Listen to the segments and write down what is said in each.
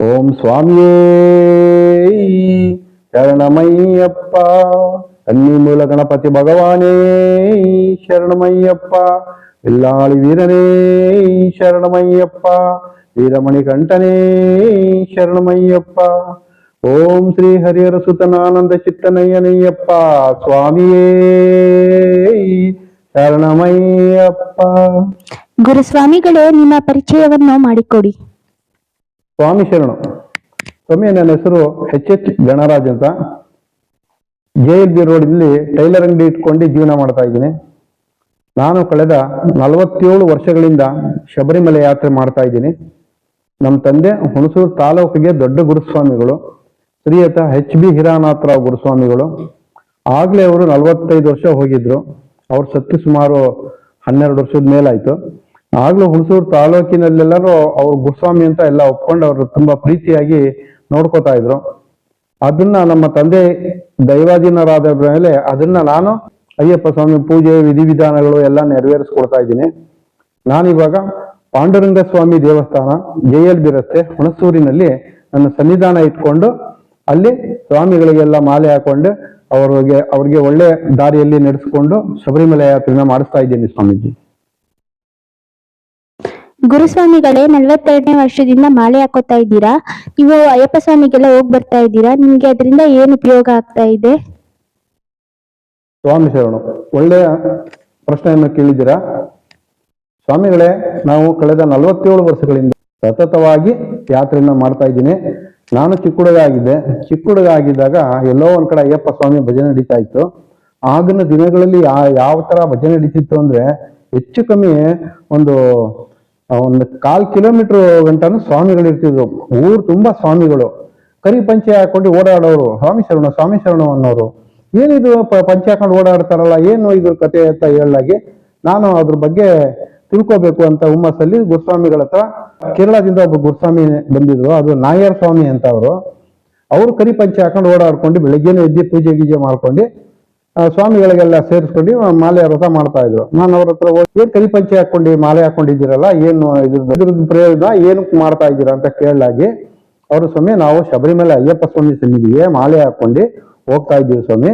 ಓಂ ಸ್ವಾಮಿಯೇ ಶರಣಮಯ್ಯಪ್ಪ ಕನ್ನಿಮೂಲ ಗಣಪತಿ ಭಗವಾನೇ ಶರಣಮಯ್ಯಪ್ಪ ಇಲ್ಲಾಳಿ ವೀರನೇ ಶರಣಮಯ್ಯಪ್ಪ ವೀರಮಣಿ ಕಂಠನೇ ಶರಣಮಯ್ಯಪ್ಪ ಓಂ ಶ್ರೀ ಹರಿಹರ ಸುತನಾನಂದ ಚಿತ್ತನಯ್ಯನಯ್ಯಪ್ಪ ಸ್ವಾಮಿಯೇ ಶರಣಮಯ್ಯಪ್ಪ ಗುರುಸ್ವಾಮಿಗಳೇ ನಿಮ್ಮ ಪರಿಚಯವನ್ನು ಮಾಡಿಕೊಡಿ. ಸ್ವಾಮಿ ಶರಣು. ಸ್ವಾಮಿ ನನ್ನ ಹೆಸರು ಎಚ್ ಎಚ್ ಗಣರಾಜ್ ಅಂತ. ಜೆ ಎಲ್ ಬಿ ರೋಡಲ್ಲಿ ಟೈಲರ್ ಅಂಗಡಿ ಇಟ್ಕೊಂಡು ಜೀವನ ಮಾಡ್ತಾ ಇದ್ದೀನಿ. ನಾನು ಕಳೆದ ನಲವತ್ತೇಳು ವರ್ಷಗಳಿಂದ ಶಬರಿಮಲೆ ಯಾತ್ರೆ ಮಾಡ್ತಾ ಇದ್ದೀನಿ. ನಮ್ಮ ತಂದೆ ಹುಣಸೂರು ತಾಲೂಕಿಗೆ ದೊಡ್ಡ ಗುರುಸ್ವಾಮಿಗಳು, ಶ್ರೀಯತ ಎಚ್ ಬಿ ಹಿರಾನಾಥರಾವ್ ಗುರುಸ್ವಾಮಿಗಳು. ಆಗ್ಲೇ ಅವರು ನಲವತ್ತೈದು ವರ್ಷ ಹೋಗಿದ್ರು. ಅವ್ರು ಸತ್ತು ಸುಮಾರು ಹನ್ನೆರಡು ವರ್ಷದ ಮೇಲಾಯ್ತು. ಆಗ್ಲೂ ಹುಣಸೂರು ತಾಲೂಕಿನಲ್ಲೆಲ್ಲರೂ ಅವ್ರು ಗುರುಸ್ವಾಮಿ ಅಂತ ಎಲ್ಲ ಒಪ್ಕೊಂಡು ಅವರು ತುಂಬಾ ಪ್ರೀತಿಯಾಗಿ ನೋಡ್ಕೋತಾ ಇದ್ರು. ಅದನ್ನ ನಮ್ಮ ತಂದೆ ದೈವಾಧೀನರಾದ ಮೇಲೆ ಅದನ್ನ ನಾನು ಅಯ್ಯಪ್ಪ ಸ್ವಾಮಿ ಪೂಜೆ ವಿಧಿವಿಧಾನಗಳು ಎಲ್ಲ ನೆರವೇರಿಸ್ಕೊಡ್ತಾ ಇದ್ದೀನಿ. ನಾನಿವಾಗ ಪಾಂಡುರಂಗ ಸ್ವಾಮಿ ದೇವಸ್ಥಾನ, ಜೆ ಎಲ್ ಬಿ ರಸ್ತೆ, ಹುಣಸೂರಿನಲ್ಲಿ ನನ್ನ ಸನ್ನಿಧಾನ ಇಟ್ಕೊಂಡು ಅಲ್ಲಿ ಸ್ವಾಮಿಗಳಿಗೆಲ್ಲ ಮಾಲೆ ಹಾಕೊಂಡು ಅವ್ರಿಗೆ ಅವ್ರಿಗೆ ಒಳ್ಳೆ ದಾರಿಯಲ್ಲಿ ನಡೆಸ್ಕೊಂಡು ಶಬರಿಮಲೆ ಯಾತ್ರೆನ ಮಾಡಿಸ್ತಾ ಇದ್ದೀನಿ ಸ್ವಾಮೀಜಿ. ಗುರುಸ್ವಾಮಿಗಳೇ, ನಲ್ವತ್ತೆರಡನೇ ವರ್ಷದಿಂದ ಮಾಲೆ ಹಾಕೋತಾ ಇದ್ದೀರಾ? ನೀವು ಅಯ್ಯಪ್ಪ ಸ್ವಾಮಿಗೆಲ್ಲ ಹೋಗಿ ಬರ್ತಾ ಇದ್ದೀರಾ? ನಿಮ್ಗೆ ಅದರಿಂದ ಏನು ಉಪಯೋಗ ಆಗ್ತಾ ಇದೆ? ಸ್ವಾಮಿ ಶರಣು, ಒಳ್ಳೆಯ ಪ್ರಶ್ನೆಯನ್ನು ಕೇಳಿದ್ದೀರಾ? ಸ್ವಾಮಿಗಳೇ, ನಾವು ಕಳೆದ ನಲವತ್ತೇಳು ವರ್ಷಗಳಿಂದ ಸತತವಾಗಿ ಯಾತ್ರೆಯನ್ನ ಮಾಡ್ತಾ ಇದ್ದೀನಿ. ನಾನು ಚಿಕ್ಕ ಹುಡುಗ ಚಿಕ್ಕ ಹುಡುಗ ಆಗಿದ್ದಾಗ ಎಲ್ಲೋ ಒಂದ್ ಕಡೆ ಅಯ್ಯಪ್ಪ ಸ್ವಾಮಿ ಭಜನೆ ನಡೀತಾ ಇತ್ತು. ಆಗಿನ ದಿನಗಳಲ್ಲಿ ಯಾ, ಯಾವ ತರ ಭಜನೆ ನಡೀತಿತ್ತು ಅಂದ್ರೆ ಹೆಚ್ಚು ಕಮ್ಮಿ ಒಂದು ಒಂದು ಕಾಲ್ ಕಿಲೋಮೀಟರ್ ಗಂಟನು ಸ್ವಾಮಿಗಳು ಇರ್ತಿದ್ರು ಊರು ತುಂಬಾ ಸ್ವಾಮಿಗಳು. ಕರಿ ಪಂಚೆ ಹಾಕೊಂಡು ಓಡಾಡೋರು, ಸ್ವಾಮಿ ಶರಣ ಸ್ವಾಮಿ ಶರಣ ಅನ್ನೋರು. ಏನಿದು ಪಂಚೆ ಹಾಕೊಂಡು ಓಡಾಡ್ತಾರಲ್ಲ, ಏನು ಇದ್ರ ಕತೆ ಅಂತ ಹೇಳಲಾಗಿ ನಾನು ಅದ್ರ ಬಗ್ಗೆ ತಿಳ್ಕೋಬೇಕು ಅಂತ ಹುಮ್ಮಸ್ಸಲ್ಲಿ ಗುರುಸ್ವಾಮಿಗಳ ಹತ್ರ ಕೇರಳದಿಂದ ಒಬ್ಬ ಗುರುಸ್ವಾಮಿ ಬಂದಿದ್ರು. ಅದು ನಾಯರ್ ಸ್ವಾಮಿ ಅಂತ ಅವರು. ಅವರು ಕರಿ ಪಂಚೆ ಹಾಕೊಂಡು ಓಡಾಡ್ಕೊಂಡು ಬೆಳಿಗ್ಗೆನೇ ಎದ್ದು ಪೂಜೆ ಗೀಜೆ ಮಾಡ್ಕೊಂಡು ಸ್ವಾಮಿಗಳಿಗೆಲ್ಲ ಸೇರಿಸ್ಕೊಂಡು ಮಾಲೆ ವ್ರತ ಮಾಡ್ತಾ ಇದ್ರು. ನಾನು ಅವ್ರ ಹತ್ರ ಹೋಗಿ, ಏನ್ ಕರಿ ಪಂಚೆ ಹಾಕೊಂಡು ಮಾಲೆ ಹಾಕೊಂಡಿದ್ದೀರಲ್ಲ ಏನು ಇದ್ರದ್ದು ಪ್ರಯೋಜನ, ಏನು ಮಾಡ್ತಾ ಇದ್ದೀರಾ? ಅಂತ ಕೇಳಲಾಗಿ ಅವರು, ಸ್ವಾಮಿ, ನಾವು ಶಬರಿಮಲೆ ಅಯ್ಯಪ್ಪ ಸ್ವಾಮಿ ಸನ್ನಿಧಿಗೆ ಮಾಲೆ ಹಾಕೊಂಡು ಹೋಗ್ತಾ ಇದ್ದೀವಿ ಸ್ವಾಮಿ.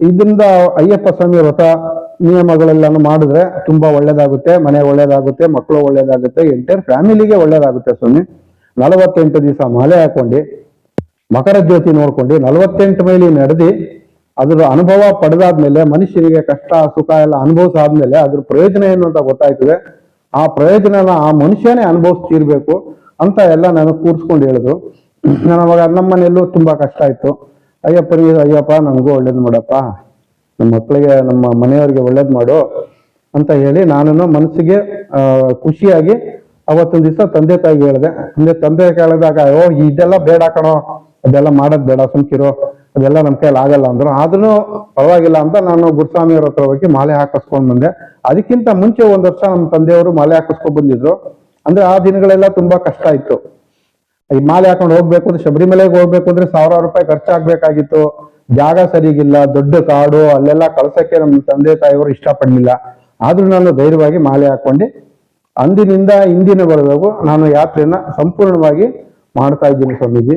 ಇದರಿಂದ ಅಯ್ಯಪ್ಪ ಸ್ವಾಮಿ ವ್ರತ ನಿಯಮಗಳೆಲ್ಲಾನು ಮಾಡಿದ್ರೆ ತುಂಬಾ ಒಳ್ಳೇದಾಗುತ್ತೆ, ಮನೆ ಒಳ್ಳೇದಾಗುತ್ತೆ, ಮಕ್ಕಳು ಒಳ್ಳೇದಾಗುತ್ತೆ ಎಂಟೈರ್ ಫ್ಯಾಮಿಲಿಗೆ ಒಳ್ಳೇದಾಗುತ್ತೆ ಸ್ವಾಮಿ. ನಲವತ್ತೆಂಟು ದಿವಸ ಮಾಲೆ ಹಾಕೊಂಡು ಮಕರ ಜ್ಯೋತಿ ನೋಡ್ಕೊಂಡು ನಲವತ್ತೆಂಟು ಮೈಲಿ ನಡೆದಿ ಅದ್ರ ಅನುಭವ ಪಡೆದಾದ್ಮೇಲೆ ಮನುಷ್ಯನಿಗೆ ಕಷ್ಟ, ಸುಖ ಎಲ್ಲ ಅನುಭವಿಸಾದ್ಮೇಲೆ ಅದ್ರ ಪ್ರಯೋಜನ ಏನು ಅಂತ ಗೊತ್ತಾಯ್ತದೆ. ಆ ಪ್ರಯೋಜನನ ಆ ಮನುಷ್ಯನೇ ಅನುಭವಿಸ್ತಿರ್ಬೇಕು ಅಂತ ಎಲ್ಲ ನಾನು ಕೂರಿಸ್ಕೊಂಡು ಹೇಳಿದ್ರು. ನಾನು ಅವಾಗ ನಮ್ಮ ಮನೆಯಲ್ಲೂ ತುಂಬಾ ಕಷ್ಟ ಆಯ್ತು. ಅಯ್ಯಪ್ಪನಿಗೆ ಅಯ್ಯಪ್ಪ, ನನಗೂ ಒಳ್ಳೇದು ಮಾಡಪ್ಪ. ನಮ್ಮ ಮಕ್ಕಳಿಗೆ, ನಮ್ಮ ಮನೆಯವರಿಗೆ ಒಳ್ಳೇದು ಮಾಡು ಅಂತ ಹೇಳಿ ನಾನು ಮನಸ್ಸಿಗೆ ಖುಷಿಯಾಗಿ ಅವತ್ತೊಂದು ದಿವಸ ತಂದೆ ತಾಯಿಗೆ ಹೇಳಿದೆ. ಅಂದ್ರೆ ತಂದೆ ಕೇಳಿದಾಗ ಓ ಇದೆಲ್ಲ ಬೇಡ ಕಣೋ. ಅದೆಲ್ಲ ಮಾಡೋದ್ ಬೇಡ, ಸುಮ್ಕಿರೋ. ಅದೆಲ್ಲ ನಮ್ಮ ಕೈಯಲ್ಲಿ ಆಗಲ್ಲ ಅಂದ್ರು. ಆದ್ರೂ ಪರವಾಗಿಲ್ಲ ಅಂತ ನಾನು ಗುರುಸ್ವಾಮಿಯವ್ರ ಹತ್ರ ಹೋಗಿ ಮಾಲೆ ಹಾಕಿಸ್ಕೊಂಡ್ ಬಂದೆ. ಅದಕ್ಕಿಂತ ಮುಂಚೆ ಒಂದ್ ವರ್ಷ ನಮ್ಮ ತಂದೆಯವರು ಮಾಲೆ ಹಾಕಿಸ್ಕೊಂಡ್ ಬಂದಿದ್ರು. ಅಂದ್ರೆ ಆ ದಿನಗಳೆಲ್ಲ ತುಂಬಾ ಕಷ್ಟ ಇತ್ತು. ಈ ಮಾಲೆ ಹಾಕೊಂಡು ಹೋಗ್ಬೇಕು ಅಂದ್ರೆ ಶಬರಿಮಲೆಗೆ ಹೋಗ್ಬೇಕು ಅಂದ್ರೆ ಸಾವಿರಾರು ರೂಪಾಯಿ ಖರ್ಚಾಗ್ಬೇಕಾಗಿತ್ತು. ಜಾಗ ಸರಿಗಿಲ್ಲ, ದೊಡ್ಡ ಕಾಡು, ಅಲ್ಲೆಲ್ಲ ಕಳ್ಸಕ್ಕೆ ನಮ್ಮ ತಂದೆ ತಾಯಿಯವರು ಇಷ್ಟಪಡ್ಲಿಲ್ಲ. ಆದ್ರೂ ನಾನು ಧೈರ್ಯವಾಗಿ ಮಾಲೆ ಹಾಕೊಂಡು. ಅಂದಿನಿಂದ ಇಂದಿನವರೆಗೂ ನಾನು ಯಾತ್ರೆಯನ್ನ ಸಂಪೂರ್ಣವಾಗಿ ಮಾಡ್ತಾ ಇದ್ದೀನಿ ಸ್ವಾಮೀಜಿ.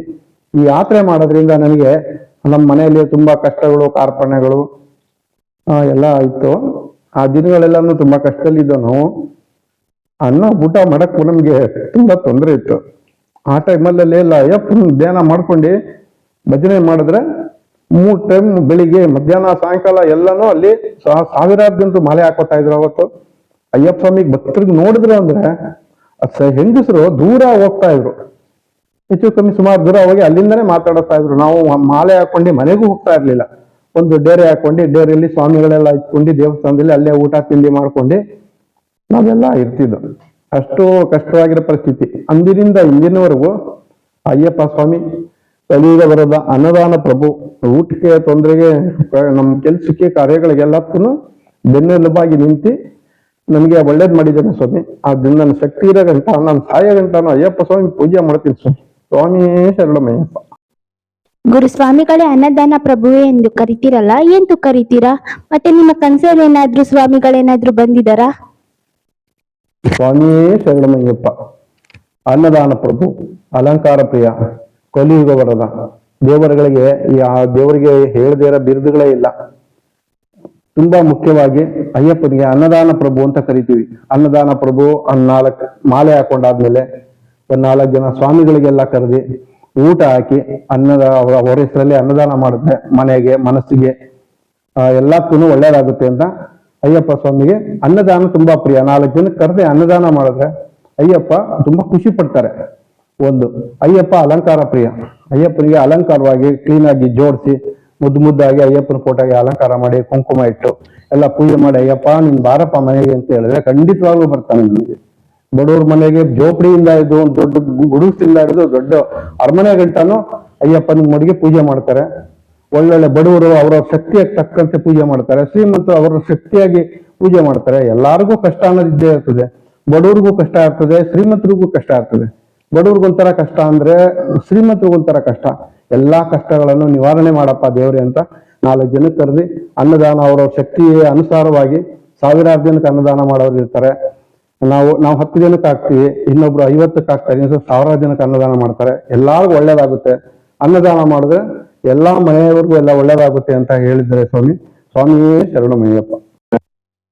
ಈ ಯಾತ್ರೆ ಮಾಡೋದ್ರಿಂದ ನನಗೆ ನಮ್ಮ ಮನೆಯಲ್ಲಿ ತುಂಬಾ ಕಷ್ಟಗಳು, ಕಾರ್ಪಣ್ಯಗಳು ಎಲ್ಲ ಇತ್ತು. ಆ ದಿನಗಳೆಲ್ಲಾನು ತುಂಬಾ ಕಷ್ಟದಲ್ಲಿದ್ದೋ ನಾವು. ಅನ್ನ ಊಟ ಮಾಡಕ್ಕೂ ನಮ್ಗೆ ತುಂಬಾ ತೊಂದರೆ ಇತ್ತು. ಆ ಟೈಮಲ್ಲೇ ಎಲ್ಲ, ಯಪ್ಪ, ಧ್ಯಾನ ಮಾಡ್ಕೊಂಡು ಭಜನೆ ಮಾಡಿದ್ರೆ ಮೂರು ಟೈಮ್ ಬೆಳಿಗ್ಗೆ, ಮಧ್ಯಾಹ್ನ, ಸಾಯಂಕಾಲ ಎಲ್ಲಾನು ಅಲ್ಲಿ ಸಾವಿರಾರು ಜನರು ಮಾಲೆ ಹಾಕೋತಾ ಇದ್ರು ಅವತ್ತು. ಅಯ್ಯಪ್ಪ ಸ್ವಾಮಿಗೆ ಭಕ್ತರಿಗೆ ನೋಡಿದ್ರು ಅಂದ್ರೆ ಹೆಂಗಸರು ದೂರ ಹೋಗ್ತಾ ಇದ್ರು. ಹೆಚ್ಚು ಕಮ್ಮಿ ಸುಮಾರು ದೂರ ಹೋಗಿ ಅಲ್ಲಿಂದನೇ ಮಾತಾಡ್ತಾ ಇದ್ರು. ನಾವು ಮಾಲೆ ಹಾಕೊಂಡು ಮನೆಗೂ ಹೋಗ್ತಾ ಇರಲಿಲ್ಲ. ಒಂದು ಡೇರೆ ಹಾಕೊಂಡು, ಡೇರೆಯಲ್ಲಿ ಸ್ವಾಮಿಗಳೆಲ್ಲ ಇಟ್ಕೊಂಡು, ದೇವಸ್ಥಾನದಲ್ಲಿ ಅಲ್ಲೇ ಊಟ ತಿಂಡಿ ಮಾಡ್ಕೊಂಡು ನಾವೆಲ್ಲ ಇರ್ತಿದ್ದು ಅಷ್ಟು ಕಷ್ಟವಾಗಿರೋ ಪರಿಸ್ಥಿತಿ. ಅಂದಿನಿಂದ ಇಂದಿನವರೆಗೂ ಅಯ್ಯಪ್ಪ ಸ್ವಾಮಿ ಕಲಿಯುಗ ಬರೋದ ಅನ್ನದಾನ ಪ್ರಭು, ಊಟಕ್ಕೆ ತೊಂದರೆಗೆ, ನಮ್ಮ ಕೆಲಸಕ್ಕೆ ಕಾರ್ಯಗಳಿಗೆಲ್ಲಕ್ಕೂ ಬೆನ್ನೆಲುಬಾಗಿ ನಿಂತು ನನಗೆ ಒಳ್ಳೇದು ಮಾಡಿದ್ದೇನೆ ಸ್ವಾಮಿ. ಆದ್ರಿಂದ ನನ್ನ ಶಕ್ತಿ ಇರೋ ಗಂಟ, ನಾನು ಸಾಯೋ ಗಂಟ ಅಯ್ಯಪ್ಪ ಸ್ವಾಮಿ ಪೂಜೆ ಮಾಡ್ತೀನಿ ಸ್ವಾಮಿ. ಸ್ವಾಮಿಯೇ ಶರಣಮಯ್ಯಪ್ಪ ಗುರುಸ್ವಾಮಿಗಳೇ ಅನ್ನದಾನ ಪ್ರಭುವೇ ಎಂದು ಕರಿತೀರಲ್ಲ ಎಂದು ಕರಿತೀರಾ? ಮತ್ತೆ ನಿಮ್ಮ ಕನಸಲ್ಲಿ ಏನಾದ್ರು ಸ್ವಾಮಿಗಳೇನಾದ್ರೂ ಬಂದಿದಾರಾ? ಸ್ವಾಮಿಯೇ ಶರಣಮಯ್ಯಪ್ಪ ಅನ್ನದಾನ ಪ್ರಭು ಅಲಂಕಾರ ಪ್ರಿಯ ಕಲಿಯುಗ ವರದ ದೇವರುಗಳಿಗೆ ಯಾ ಆ ದೇವರಿಗೆ ಹೇಳದೇ ಇರೋ ಬಿರುದುಗಳೇ ಇಲ್ಲ. ತುಂಬಾ ಮುಖ್ಯವಾಗಿ ಅಯ್ಯಪ್ಪನಿಗೆ ಅನ್ನದಾನ ಪ್ರಭು ಅಂತ ಕರಿತೀವಿ. ಅನ್ನದಾನ ಪ್ರಭು ಒಂದ್ ನಾಲ್ಕು ಮಾಲೆ ಹಾಕೊಂಡಾದ್ಮೇಲೆ ಒಂದ್ ನಾಲ್ಕು ಜನ ಸ್ವಾಮಿಗಳಿಗೆಲ್ಲ ಕರೆದಿ ಊಟ ಹಾಕಿ ಅನ್ನದ ಅವರ ಹೆಸರಲ್ಲಿ ಅನ್ನದಾನ ಮಾಡುತ್ತೆ ಮನೆಗೆ, ಮನಸ್ಸಿಗೆ. ಎಲ್ಲಕ್ಕೂ ಒಳ್ಳೇದಾಗುತ್ತೆ ಅಂತ ಅಯ್ಯಪ್ಪ ಸ್ವಾಮಿಗೆ ಅನ್ನದಾನ ತುಂಬಾ ಪ್ರಿಯ. ನಾಲ್ಕು ಜನಕ್ಕೆ ಕರೆದಿ ಅನ್ನದಾನ ಮಾಡಿದ್ರೆ ಅಯ್ಯಪ್ಪ ತುಂಬಾ ಖುಷಿ ಪಡ್ತಾರೆ. ಒಂದು, ಅಯ್ಯಪ್ಪ ಅಲಂಕಾರ ಪ್ರಿಯ. ಅಯ್ಯಪ್ಪನಿಗೆ ಅಲಂಕಾರವಾಗಿ ಕ್ಲೀನ್ ಆಗಿ ಜೋಡಿಸಿ ಮುದ್ದು ಮುದ್ದಾಗಿ ಅಯ್ಯಪ್ಪನ ಫೋಟೋಗೆ ಅಲಂಕಾರ ಮಾಡಿ, ಕುಂಕುಮ ಇಟ್ಟು ಎಲ್ಲ ಪೂಜೆ ಮಾಡಿ, ಅಯ್ಯಪ್ಪ, ನಿನ್ ಬಾರಪ್ಪ ಮನೆಗೆ ಅಂತ ಹೇಳಿದ್ರೆ ಖಂಡಿತವಾಗ್ಲೂ ಬರ್ತಾನೆ ನನಗೆ ಬಡವ್ರ ಮನೆಗೆ ಜೋಪಡಿಯಿಂದ ಒಂದ್ ದೊಡ್ಡ ಗುಡಿಸಿಂದ ಹಿಡಿದು ದೊಡ್ಡ ಅರಮನೆ ಗಂಟನು ಅಯ್ಯಪ್ಪನ ಮಡಿಗೆ ಪೂಜೆ ಮಾಡ್ತಾರೆ. ಒಳ್ಳೊಳ್ಳೆ ಬಡವರು ಅವರ ಶಕ್ತಿಯ ತಕ್ಕಂತೆ ಪೂಜೆ ಮಾಡ್ತಾರೆ. ಶ್ರೀಮಂತ ಅವರ ಶಕ್ತಿಯಾಗಿ ಪೂಜೆ ಮಾಡ್ತಾರೆ. ಎಲ್ಲರಿಗೂ ಕಷ್ಟ ಅನ್ನೋದು ಇದ್ದೇ ಇರ್ತದೆ. ಬಡವ್ರಿಗೂ ಕಷ್ಟ ಆಗ್ತದೆ, ಶ್ರೀಮಂತರಿಗೂ ಕಷ್ಟ ಆಗ್ತದೆ. ಬಡವ್ರಿಗೊಂಥರ ಕಷ್ಟ ಅಂದ್ರೆ ಶ್ರೀಮಂತರಿಗೊಂಥರ ಕಷ್ಟ. ಎಲ್ಲಾ ಕಷ್ಟಗಳನ್ನು ನಿವಾರಣೆ ಮಾಡಪ್ಪ ದೇವ್ರೆ ಅಂತ ನಾಲ್ಕು ಜನಕ್ಕೆ ಕರೆದಿ ಅನ್ನದಾನ ಅವರ ಶಕ್ತಿಯ ಅನುಸಾರವಾಗಿ ಸಾವಿರಾರು ಜನಕ್ಕೆ ಅನ್ನದಾನ ಮಾಡೋರು ಇರ್ತಾರೆ. ನಾವು ನಾವು ಹತ್ತು ಜನಕ್ಕೆ ಹಾಕ್ತೀವಿ ಇನ್ನೊಬ್ರು ಐವತ್ತಕ್ಕೆ ಹಾಕ್ತಾರೆ ಇನ್ನೊಂದು ಸಾವಿರಾರು ಜನಕ್ಕೆ ಅನ್ನದಾನ ಮಾಡ್ತಾರೆ ಎಲ್ಲಾರ್ಗು ಒಳ್ಳೇದಾಗುತ್ತೆ. ಅನ್ನದಾನ ಮಾಡಿದ್ರೆ ಎಲ್ಲಾ ಮನೆಯವರಿಗೂ ಎಲ್ಲ ಒಳ್ಳೇದಾಗುತ್ತೆ ಅಂತ ಹೇಳಿದ್ರೆ ಸ್ವಾಮಿ. ಸ್ವಾಮಿಯೇ ಶರಣಮಯ್ಯಪ್ಪ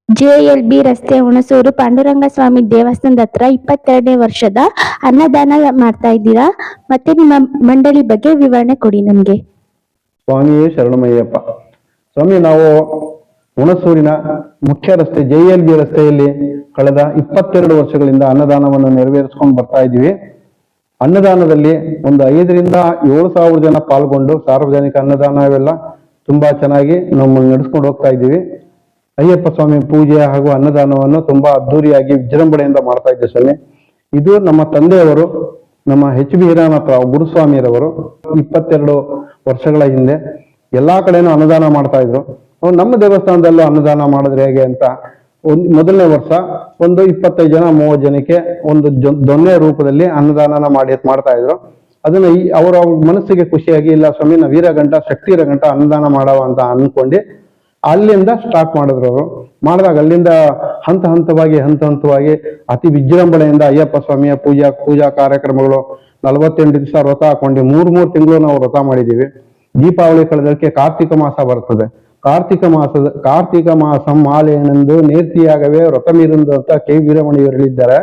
ಜೆಎಲ್ಬಿ ರಸ್ತೆ ಹುಣಸೂರು ಪಾಂಡುರಂಗ ಸ್ವಾಮಿ ದೇವಸ್ಥಾನದ ಹತ್ರ ಇಪ್ಪತ್ತೆರಡನೇ ವರ್ಷದ ಅನ್ನದಾನ ಮಾಡ್ತಾ ಇದ್ದೀರಾ? ಮತ್ತೆ ನಿಮ್ಮ ಮಂಡಳಿ ಬಗ್ಗೆ ವಿವರಣೆ ಕೊಡಿ ನಮ್ಗೆ. ಸ್ವಾಮಿಯೇ ಶರಣಮಯ್ಯಪ್ಪ ಸ್ವಾಮಿ ನಾವು ಹುಣಸೂರಿನ ಮುಖ್ಯ ರಸ್ತೆ, ಜೆ ಎಲ್ ಬಿ ರಸ್ತೆಯಲ್ಲಿ ಕಳೆದ ಇಪ್ಪತ್ತೆರಡು ವರ್ಷಗಳಿಂದ ಅನ್ನದಾನವನ್ನು ನೆರವೇರಿಸ್ಕೊಂಡು ಬರ್ತಾ ಇದ್ದೀವಿ. ಅನ್ನದಾನದಲ್ಲಿ ಒಂದು ಐದರಿಂದ ಏಳು ಸಾವಿರ ಜನ ಪಾಲ್ಗೊಂಡು ಸಾರ್ವಜನಿಕ ಅನ್ನದಾನವೆಲ್ಲ ತುಂಬಾ ಚೆನ್ನಾಗಿ ನಮ್ಮ ನಡೆಸ್ಕೊಂಡು ಹೋಗ್ತಾ ಇದ್ದೀವಿ. ಅಯ್ಯಪ್ಪ ಸ್ವಾಮಿ ಪೂಜೆ ಹಾಗೂ ಅನ್ನದಾನವನ್ನು ತುಂಬಾ ಅದ್ದೂರಿಯಾಗಿ ವಿಜೃಂಭಣೆಯಿಂದ ಮಾಡ್ತಾ ಇದ್ದೆ ಸ್ವಾಮಿ. ಇದು ನಮ್ಮ ತಂದೆಯವರು, ನಮ್ಮ ಎಚ್ ಬಿ ಹಿರಾನತ್ರ ಗುರುಸ್ವಾಮಿರವರು ಇಪ್ಪತ್ತೆರಡು ವರ್ಷಗಳ ಹಿಂದೆ ಎಲ್ಲಾ ಕಡೆನೂ ಅನ್ನದಾನ ಮಾಡ್ತಾ ಇದ್ರು. ನಮ್ಮ ದೇವಸ್ಥಾನದಲ್ಲೂ ಅನ್ನದಾನ ಮಾಡಿದ್ರೆ ಹೇಗೆ ಅಂತ ಒಂದು, ಮೊದಲನೇ ವರ್ಷ ಒಂದು ಇಪ್ಪತ್ತೈದು ಜನ, ಮೂವತ್ತು ಜನಕ್ಕೆ ಒಂದು ದೊನ್ನೆ ರೂಪದಲ್ಲಿ ಅನ್ನದಾನನ ಮಾಡಿ ಮಾಡ್ತಾ ಇದ್ರು. ಅದನ್ನ ಈ, ಅವರ ಮನಸ್ಸಿಗೆ ಖುಷಿಯಾಗಿ, ಇಲ್ಲ ಸ್ವಾಮಿ ನಾವು ವೀರಗಂಟ ಶಕ್ತಿ ಗಂಟ ಅನ್ನದಾನ ಮಾಡವ ಅಂತ ಅನ್ಕೊಂಡು ಅಲ್ಲಿಂದ ಸ್ಟಾರ್ಟ್ ಮಾಡಿದ್ರು ಅವರು. ಮಾಡಿದಾಗ ಅಲ್ಲಿಂದ ಹಂತ ಹಂತವಾಗಿ ಹಂತ ಹಂತವಾಗಿ ಅತಿ ವಿಜೃಂಭಣೆಯಿಂದ ಅಯ್ಯಪ್ಪ ಸ್ವಾಮಿಯ ಪೂಜಾ ಪೂಜಾ ಕಾರ್ಯಕ್ರಮಗಳು ನಲವತ್ತೆಂಟು ದಿವಸ ವ್ರತ ಹಾಕೊಂಡು ಮೂರ್, ಮೂರು ತಿಂಗಳು ನಾವು ವ್ರತ ಮಾಡಿದ್ದೀವಿ ದೀಪಾವಳಿ ಕಳೆದಕ್ಕೆ ಕಾರ್ತಿಕ ಮಾಸ ಬರ್ತದೆ. ಕಾರ್ತಿಕ ಮಾಸದ, ಕಾರ್ತಿಕ ಮಾಸ ಮಾಲೆಯನೆಂದು ನೇರ್ತಿಯಾಗವೇ ಅಂತ ಕೆ ವೀರಮಣಿಯವರು ಹೇಳಿದ್ದಾರೆ.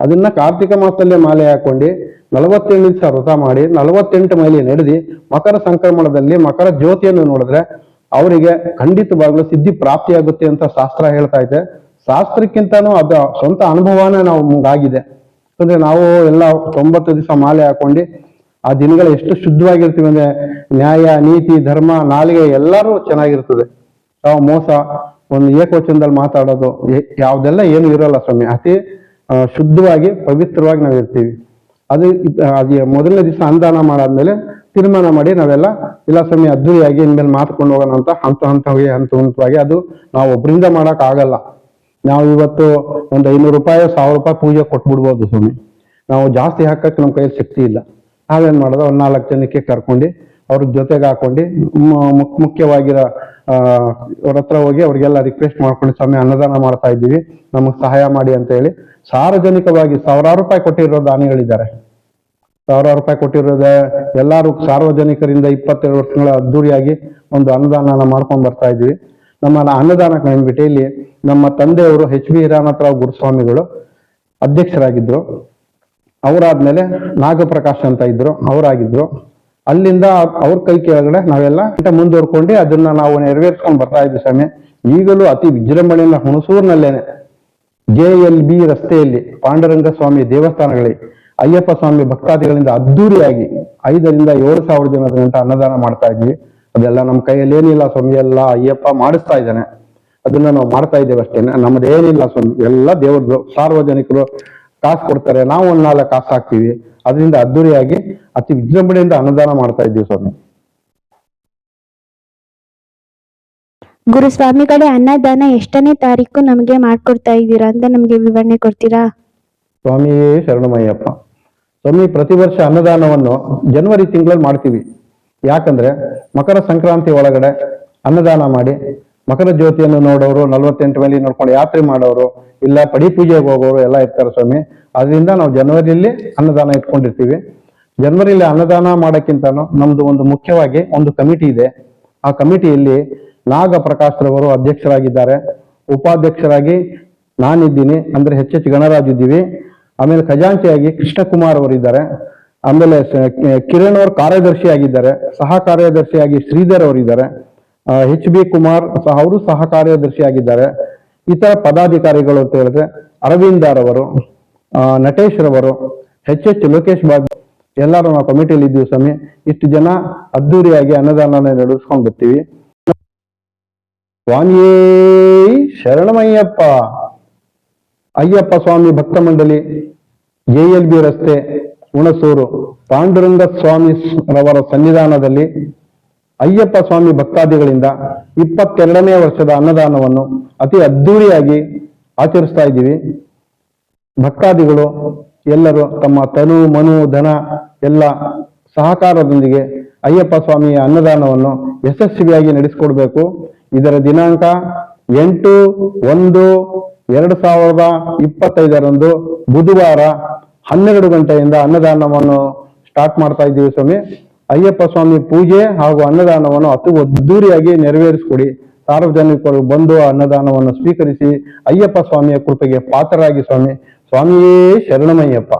ಅದನ್ನ ಕಾರ್ತಿಕ ಮಾಸದಲ್ಲೇ ಮಾಲೆ ಹಾಕೊಂಡು, ನಲವತ್ತೆಂಟು ದಿವಸ ವ್ರತ ಮಾಡಿ, ನಲವತ್ತೆಂಟು ಮೈಲಿ ನಡೆದಿ ಮಕರ ಸಂಕ್ರಮಣದಲ್ಲಿ ಮಕರ ಜ್ಯೋತಿಯನ್ನು ನೋಡಿದ್ರೆ ಅವರಿಗೆ ಖಂಡಿತವಾಗ್ಲೂ ಸಿದ್ಧಿ ಪ್ರಾಪ್ತಿಯಾಗುತ್ತೆ ಅಂತ ಶಾಸ್ತ್ರ ಹೇಳ್ತಾ ಇದೆ. ಶಾಸ್ತ್ರಕ್ಕಿಂತನೂ ಅದ ಸ್ವಂತ ಅನುಭವನೇ ನಾವು ಮುಂಗಾಗಿದೆ ಅಂದ್ರೆ ನಾವು ಎಲ್ಲ ತೊಂಬತ್ತು ದಿವಸ ಮಾಲೆ ಹಾಕೊಂಡು, ಆ ದಿನಗಳು ಎಷ್ಟು ಶುದ್ಧವಾಗಿರ್ತೀವಿ ಅಂದ್ರೆ ನ್ಯಾಯ, ನೀತಿ, ಧರ್ಮ, ನಾಲಿಗೆ ಎಲ್ಲರೂ ಚೆನ್ನಾಗಿರ್ತದೆ. ನಾವು ಮೋಸ, ಒಂದು ಏಕವಚನದಲ್ಲಿ ಮಾತಾಡೋದು ಯಾವುದೆಲ್ಲ ಏನು ಇರೋಲ್ಲ ಸ್ವಾಮಿ. ಅತಿ ಶುದ್ಧವಾಗಿ, ಪವಿತ್ರವಾಗಿ ನಾವು ಇರ್ತೀವಿ. ಅದು ಅದು ಮೊದಲನೇ ದಿವಸ ಅನುದಾನ ಮಾಡಾದ್ಮೇಲೆ ತೀರ್ಮಾನ ಮಾಡಿ ನಾವೆಲ್ಲ, ಇಲ್ಲ ಸ್ವಾಮಿ, ಅದ್ದೂರಿಯಾಗಿ ಇನ್ಮೇಲೆ ಮಾತ್ಕೊಂಡು ಹೋಗೋಣ ಅಂತ ಹಂತ ಹಂತವಾಗಿ ಹಂತ ಹಂತವಾಗಿ ಅದು ನಾವು ಒಬ್ಬರಿಂದ ಮಾಡಕ್ ಆಗಲ್ಲ. ನಾವು ಇವತ್ತು ಒಂದು ಐನೂರು ರೂಪಾಯಿ, ಸಾವಿರ ರೂಪಾಯಿ ಪೂಜೆ ಕೊಟ್ಬಿಡ್ಬೋದು ಸ್ವಾಮಿ. ನಾವು ಜಾಸ್ತಿ ಹಾಕಕ್ಕೆ ನಮ್ಮ ಕೈಯಲ್ಲಿ ಶಕ್ತಿ ಇಲ್ಲ. ನಾವೇನ್ ಮಾಡೋದು? ಒಂದ್ ನಾಲ್ಕು ಜನಕ್ಕೆ ಕರ್ಕೊಂಡು ಅವ್ರ ಜೊತೆಗೆ ಹಾಕೊಂಡು ಮುಖ್ಯವಾಗಿರೋ ಅವ್ರ ಹತ್ರ ಹೋಗಿ ಅವ್ರಿಗೆಲ್ಲ ರಿಕ್ವೆಸ್ಟ್ ಮಾಡ್ಕೊಂಡು, ಸ್ವಾಮಿ, ಅನ್ನದಾನ ಮಾಡ್ತಾ ಇದ್ದೀವಿ, ನಮಗೆ ಸಹಾಯ ಮಾಡಿ ಅಂತ ಹೇಳಿ ಸಾರ್ವಜನಿಕವಾಗಿ ಸಾವಿರಾರು ರೂಪಾಯಿ ಕೊಟ್ಟಿರೋ ದಾನಿಗಳಿದ್ದಾರೆ. ಸಾವಿರಾರು ರೂಪಾಯಿ ಕೊಟ್ಟಿರೋದ ಎಲ್ಲಾರು ಸಾರ್ವಜನಿಕರಿಂದ ಇಪ್ಪತ್ತೆರಡು ವರ್ಷಗಳ ಅದ್ದೂರಿಯಾಗಿ ಒಂದು ಅನ್ನದಾನ ಮಾಡ್ಕೊಂಡು ಬರ್ತಾ ಇದ್ವಿ ನಮ್ಮ ಅನ್ನದಾನ ಇಲ್ಲಿ ನಮ್ಮ ತಂದೆಯವರು ಎಚ್ ಬಿ ಹಿರಾನಾಥರಾವ್ ಗುರುಸ್ವಾಮಿಗಳು ಅಧ್ಯಕ್ಷರಾಗಿದ್ರು. ಅವರಾದ್ಮೇಲೆ ನಾಗಪ್ರಕಾಶ್ ಅಂತ ಇದ್ರು, ಅವರಾಗಿದ್ರು. ಅಲ್ಲಿಂದ ಅವ್ರ ಕೈ ಕೆಳಗಡೆ ನಾವೆಲ್ಲ ಮುಂದುವರ್ಕೊಂಡು ಅದನ್ನ ನಾವು ನೆರವೇರಿಸ್ಕೊಂಡು ಬರ್ತಾ ಇದ್ವಿ ಸ್ವಾಮಿ. ಈಗಲೂ ಅತಿ ವಿಜೃಂಭಣೆಯಿಂದ ಹುಣಸೂರಿನಲ್ಲೇನೆ. ಜೆ ಎಲ್ ಬಿ ರಸ್ತೆಯಲ್ಲಿ ಪಾಂಡುರಂಗ ಸ್ವಾಮಿ ದೇವಸ್ಥಾನಗಳಿಗೆ, ಅಯ್ಯಪ್ಪ ಸ್ವಾಮಿ ಭಕ್ತಾದಿಗಳಿಂದ ಅದ್ದೂರಿಯಾಗಿ ಐದರಿಂದ ಏಳು ಸಾವಿರ ಜನದ ಅನ್ನದಾನ ಮಾಡ್ತಾ ಇದ್ವಿ. ಅದೆಲ್ಲ ನಮ್ಮ ಕೈಯಲ್ಲಿ ಏನಿಲ್ಲ ಸ್ವಾಮಿ, ಎಲ್ಲ ಅಯ್ಯಪ್ಪ ಮಾಡಿಸ್ತಾ ಇದ್ದಾನೆ. ಅದನ್ನ ನಾವು ಮಾಡ್ತಾ ಇದ್ದೇವೆ ಅಷ್ಟೇನೆ ನಮ್ಮದೇನಿಲ್ಲ ಸ್ವಾಮಿ, ಎಲ್ಲ ದೇವರು ಸಾರ್ವಜನಿಕರು ಕಾಸು ಕೊಡ್ತಾರೆ ನಾವು ಒಂದ್ ನಾಲ್ಕು ಕಾಸು ಹಾಕ್ತೀವಿ. ಅದರಿಂದ ಅದ್ದೂರಿಯಾಗಿ ಅತಿ ವಿಜೃಂಭಣೆಯಿಂದ ಅನುದಾನ ಮಾಡ್ತಾ ಇದ್ದೀವಿ ಸ್ವಾಮಿ. ಗುರುಸ್ವಾಮಿಗಳೇ ಅನ್ನದಾನ ಎಷ್ಟನೇ ತಾರೀಕು ನಮಗೆ ಮಾಡ್ಕೊಡ್ತಾ ಇದ್ದೀರಾ ಅಂತ ನಮಗೆ ವಿವರಣೆ ಕೊಡ್ತೀರಾ? ಸ್ವಾಮಿಯೇ ಶರಣಮಯ್ಯಪ್ಪ. ಸ್ವಾಮಿ ಪ್ರತಿ ವರ್ಷ ಅನ್ನದಾನವನ್ನು ಜನವರಿ ತಿಂಗಳಲ್ಲಿ ಮಾಡ್ತೀವಿ. ಯಾಕಂದ್ರೆ ಮಕರ ಸಂಕ್ರಾಂತಿ ಒಳಗಡೆ ಅನ್ನದಾನ ಮಾಡಿ ಮಕರ ಜ್ಯೋತಿಯನ್ನು ನೋಡೋರು, ನಲ್ವತ್ತೆಂಟು ಮೇಲೆ ನೋಡ್ಕೊಂಡು ಯಾತ್ರೆ ಮಾಡೋರು, ಇಲ್ಲ ಪಡಿ ಪೂಜೆಗೆ ಹೋಗೋರು ಎಲ್ಲ ಇರ್ತಾರೆ ಸ್ವಾಮಿ. ಅದರಿಂದ ನಾವು ಜನವರಿಯಲ್ಲಿ ಅನ್ನದಾನ ಇಟ್ಕೊಂಡಿರ್ತೀವಿ. ಜನವರಿಯಲ್ಲಿ ಅನ್ನದಾನ ಮಾಡೋಕ್ಕಿಂತನೂ ನಮ್ದು ಒಂದು ಮುಖ್ಯವಾಗಿ ಒಂದು ಕಮಿಟಿ ಇದೆ. ಆ ಕಮಿಟಿಯಲ್ಲಿ ನಾಗ ಪ್ರಕಾಶ್ರವರು ಅಧ್ಯಕ್ಷರಾಗಿದ್ದಾರೆ. ಉಪಾಧ್ಯಕ್ಷರಾಗಿ ನಾನಿದ್ದೀನಿ, ಅಂದ್ರೆ ಎಚ್ ಎಚ್ ಗಣರಾಜ್ ಇದ್ದೀವಿ. ಆಮೇಲೆ ಖಜಾಂಚಿಯಾಗಿ ಕೃಷ್ಣಕುಮಾರ್ ಅವರಿದ್ದಾರೆ ಆಮೇಲೆ ಸ- ಕಿರಣ್ ಅವರು ಕಾರ್ಯದರ್ಶಿ ಆಗಿದ್ದಾರೆ ಸಹ ಕಾರ್ಯದರ್ಶಿಯಾಗಿ ಶ್ರೀಧರ್ ಅವರಿದ್ದಾರೆ ಎಚ್ ಬಿ ಕುಮಾರ್ ಅವರು ಸಹ ಕಾರ್ಯದರ್ಶಿಯಾಗಿದ್ದಾರೆ. ಇತರ ಪದಾಧಿಕಾರಿಗಳು ಅಂತ ಹೇಳಿದ್ರೆ ಅರವಿಂದ್ ಅವರು ಆ, ನಟೇಶ್ ರವರು ಎಚ್ ಎಚ್ ಲೋಕೇಶ್ ಬಾಬು ಎಲ್ಲರೂ ನಾವು ಕಮಿಟಿಯಲ್ಲಿ ಇದ್ದೀವಿ ಸ್ವಾಮಿ. ಇಷ್ಟು ಜನ ಅದ್ದೂರಿಯಾಗಿ ಅನ್ನದಾನ ನಡೆಸ್ಕೊಂಡು ಬರ್ತೀವಿ. ಸ್ವಾಮಿಯೇ ಶರಣಮಯ್ಯಪ್ಪ. ಅಯ್ಯಪ್ಪ ಸ್ವಾಮಿ ಭಕ್ತ ಮಂಡಳಿ ಎಲ್ ಬಿ ರಸ್ತೆ ಹುಣಸೂರು ಪಾಂಡುರಂಗ ಸ್ವಾಮಿ ರವರ ಸನ್ನಿಧಾನದಲ್ಲಿ ಅಯ್ಯಪ್ಪ ಸ್ವಾಮಿ ಭಕ್ತಾದಿಗಳಿಂದ ಇಪ್ಪತ್ತೆರಡನೇ ವರ್ಷದ ಅನ್ನದಾನವನ್ನು ಅತಿ ಅದ್ಧೂರಿಯಾಗಿ ಆಚರಿಸ್ತಾ ಇದ್ದೀವಿ. ಭಕ್ತಾದಿಗಳು, ಎಲ್ಲರೂ ತಮ್ಮ ತನು, ಮನು, ಧನ, ಎಲ್ಲ ಸಹಕಾರದೊಂದಿಗೆ ಅಯ್ಯಪ್ಪ ಸ್ವಾಮಿಯ ಅನ್ನದಾನವನ್ನು ಯಶಸ್ವಿಯಾಗಿ ನಡೆಸಿಕೊಡ್ಬೇಕು. ಇದರ ದಿನಾಂಕ ಎಂಟು, ಒಂದು, ಎರಡು ಸಾವಿರದ ಇಪ್ಪತ್ತೈದರಂದು ಬುಧವಾರ ಹನ್ನೆರಡು ಗಂಟೆಯಿಂದ ಅನ್ನದಾನವನ್ನು ಸ್ಟಾರ್ಟ್ ಮಾಡ್ತಾ ಇದ್ದೀವಿ ಸ್ವಾಮಿ. ಅಯ್ಯಪ್ಪ ಸ್ವಾಮಿ ಪೂಜೆ ಹಾಗೂ ಅನ್ನದಾನವನ್ನು ಅತಿ ಅದ್ದೂರಿಯಾಗಿ ನೆರವೇರಿಸಿಕೊಡಿ. ಸಾರ್ವಜನಿಕರು ಬಂದು ಅನ್ನದಾನವನ್ನು ಸ್ವೀಕರಿಸಿ ಅಯ್ಯಪ್ಪ ಸ್ವಾಮಿಯ ಕೃಪೆಗೆ ಪಾತ್ರರಾಗಿ ಸ್ವಾಮಿ. ಸ್ವಾಮಿಯೇ ಶರಣಮಯ್ಯಪ್ಪ.